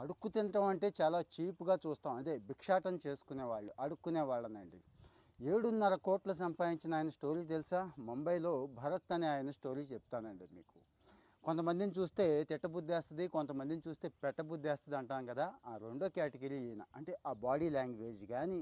అడుక్కు తినటం అంటే చాలా చీప్గా చూస్తాం. అదే భిక్షాటం చేసుకునే వాళ్ళు అడుక్కునే వాళ్ళనండి. ఏడున్నర కోట్లు సంపాదించిన ఆయన స్టోరీ తెలుసా? ముంబైలో భరత్ అనే ఆయన స్టోరీ చెప్తానండి మీకు. కొంతమందిని చూస్తే తిట్టబుద్ధి వేస్తుంది కొంతమందిని చూస్తే పెట్టబుద్ధి వేస్తుంది అంటాం కదా. ఆ రెండో కేటగిరీ ఈయన. అంటే ఆ బాడీ లాంగ్వేజ్ కానీ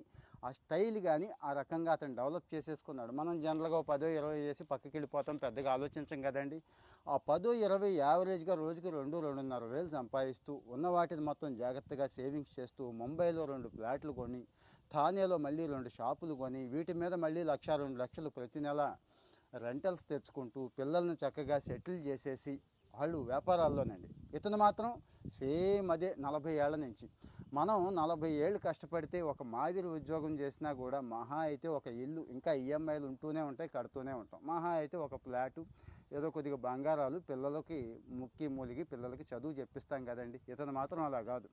ఆ స్టైల్ కానీ ఆ రకంగా అతను డెవలప్ చేసేసుకున్నాడు. మనం జనరల్గా పదో ఇరవై చేసి పక్కకి వెళ్ళిపోతాం పెద్దగా ఆలోచించం కదండి. ఆ పదో ఇరవై యావరేజ్గా రోజుకి రెండు రెండున్నర వేలు సంపాదిస్తూ ఉన్న వాటిని మొత్తం జాగ్రత్తగా సేవింగ్స్ చేస్తూ ముంబైలో రెండు ఫ్లాట్లు కొని థానేలో మళ్ళీ రెండు షాపులు కొని వీటి మీద మళ్ళీ లక్ష రెండు లక్షలు ప్రతి నెల రెంటల్స్ తెచ్చుకుంటూ పిల్లల్ని చక్కగా సెటిల్ చేసేసి వాళ్ళు వ్యాపారాల్లోనండి. ఇతను మాత్రం సేమ్ అదే నలభై ఏళ్ళ నుంచి. మనం నలభై ఏళ్ళు కష్టపడితే ఒక మాదిరి ఉద్యోగం చేసినా కూడా మహా అయితే ఒక ఇల్లు ఇంకా ఈఎంఐలు ఉంటూనే ఉంటాయి కడుతూనే ఉంటాం. మహా అయితే ఒక ఫ్లాటు ఏదో కొద్దిగా బంగారాలు పిల్లలకి ముక్కి మూలిగి పిల్లలకి చదువు చెప్పిస్తాం కదండి. ఇతను మాత్రం అలా కాదు.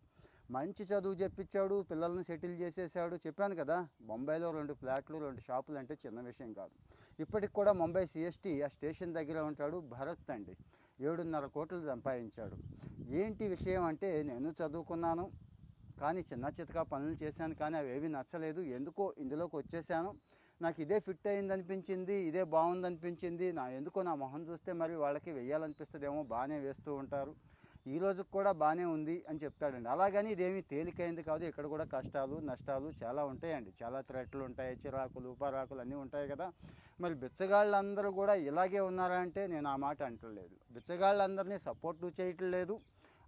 మంచి చదువు చెప్పించాడు పిల్లల్ని సెటిల్ చేసేసాడు. చెప్పాను కదా బొంబాయిలో రెండు ఫ్లాట్లు రెండు షాపులు అంటే చిన్న విషయం కాదు. ఇప్పటికి కూడా ముంబై సిఎస్టీ ఆ స్టేషన్ దగ్గర ఉంటాడు భరత్ అండి. ఏడున్నర కోట్లు సంపాదించాడు. ఏంటి విషయం అంటే నేను చదువుకున్నాను కానీ చిన్న చితకా పనులు చేశాను కానీ అవి ఏవి నచ్చలేదు. ఎందుకో ఇందులోకి వచ్చేసాను. నాకు ఇదే ఫిట్ అయింది అనిపించింది ఇదే బాగుంది అనిపించింది నా ఎందుకో నా మొహం చూస్తే మరి వాళ్ళకి వెయ్యాలనిపిస్తుందేమో బాగానే వేస్తూ ఉంటారు. ఈ రోజుకి కూడా బాగానే ఉంది అని చెప్తాడండి. అలాగని ఇదేమీ తేలికైంది కాదు. ఇక్కడ కూడా కష్టాలు నష్టాలు చాలా ఉంటాయండి. చాలా థ్రెట్లు ఉంటాయి చిరాకులు పరాకులు అన్నీ ఉంటాయి కదా. మరి బిచ్చగాళ్ళందరూ కూడా ఇలాగే ఉన్నారా అంటే నేను ఆ మాట అంటలేదు. బిచ్చగాళ్ళందరినీ సపోర్టు చేయటం లేదు.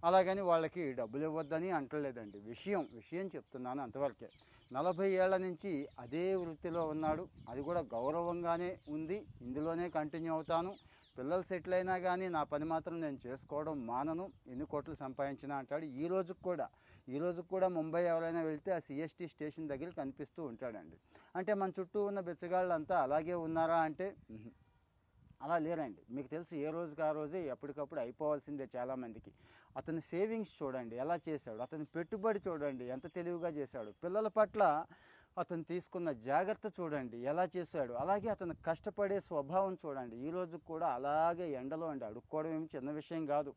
అలాగని వాళ్ళకి డబ్బులు ఇవ్వద్దని అంటలేదండి. విషయం విషయం చెప్తున్నాను అంతవరకే. నలభై ఏళ్ళ నుంచి అదే వృత్తిలో ఉన్నాడు. అది కూడా గౌరవంగానే ఉంది. ఇందులోనే కంటిన్యూ అవుతాను. పిల్లలు సెటిల్ అయినా కానీ నా పని మాత్రం నేను చేసుకోవడం మానను. ఎన్ని కోట్లు సంపాదించినా అంటాడు. ఈ రోజుకు కూడా ఈ రోజుకు కూడా ముంబై ఎవరైనా వెళ్తే ఆ సిఎస్టీ స్టేషన్ దగ్గర కనిపిస్తూ ఉంటాడండి. అంటే మన చుట్టూ ఉన్న బిచ్చగాళ్ళంతా అలాగే ఉన్నారా అంటే అలా లేరండి. మీకు తెలుసు ఏ రోజుకి ఆ రోజే ఎప్పటికప్పుడు అయిపోవాల్సిందే చాలామందికి. అతని సేవింగ్స్ చూడండి ఎలా చేశాడు అతని పెట్టుబడి చూడండి ఎంత తెలివిగా చేశాడు. పిల్లల పట్ల అతను తీసుకున్న జాగ్రత్త చూడండి ఎలా చేశాడు. అలాగే అతను కష్టపడే స్వభావం చూడండి. ఈ కూడా అలాగే ఎండలో అండి అడుక్కోవడం ఏమి చిన్న విషయం కాదు.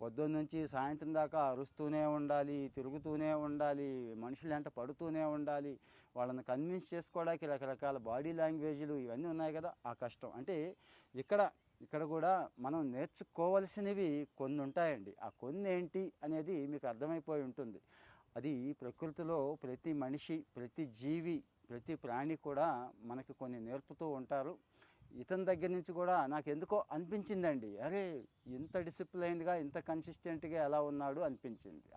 పొద్దున్న నుంచి సాయంత్రం దాకా అరుస్తూనే ఉండాలి తిరుగుతూనే ఉండాలి మనుషులు వెంట పడుతూనే ఉండాలి. వాళ్ళని కన్విన్స్ చేసుకోవడానికి రకరకాల బాడీ లాంగ్వేజ్లు ఇవన్నీ ఉన్నాయి కదా ఆ కష్టం. అంటే ఇక్కడ ఇక్కడ కూడా మనం నేర్చుకోవలసినవి కొన్ని ఉంటాయండి. ఆ కొన్ని ఏంటి అనేది మీకు అర్థమైపోయి ఉంటుంది. అది ప్రకృతిలో ప్రతి మనిషి ప్రతి జీవి ప్రతి ప్రాణి కూడా మనకి కొన్ని నేర్పుతూ ఉంటారు. ఇతని దగ్గర నుంచి కూడా నాకు ఎందుకో అనిపించిందండి. అరే ఇంత డిసిప్లైన్గా ఇంత కన్సిస్టెంట్గా ఎలా ఉన్నాడు అనిపించింది.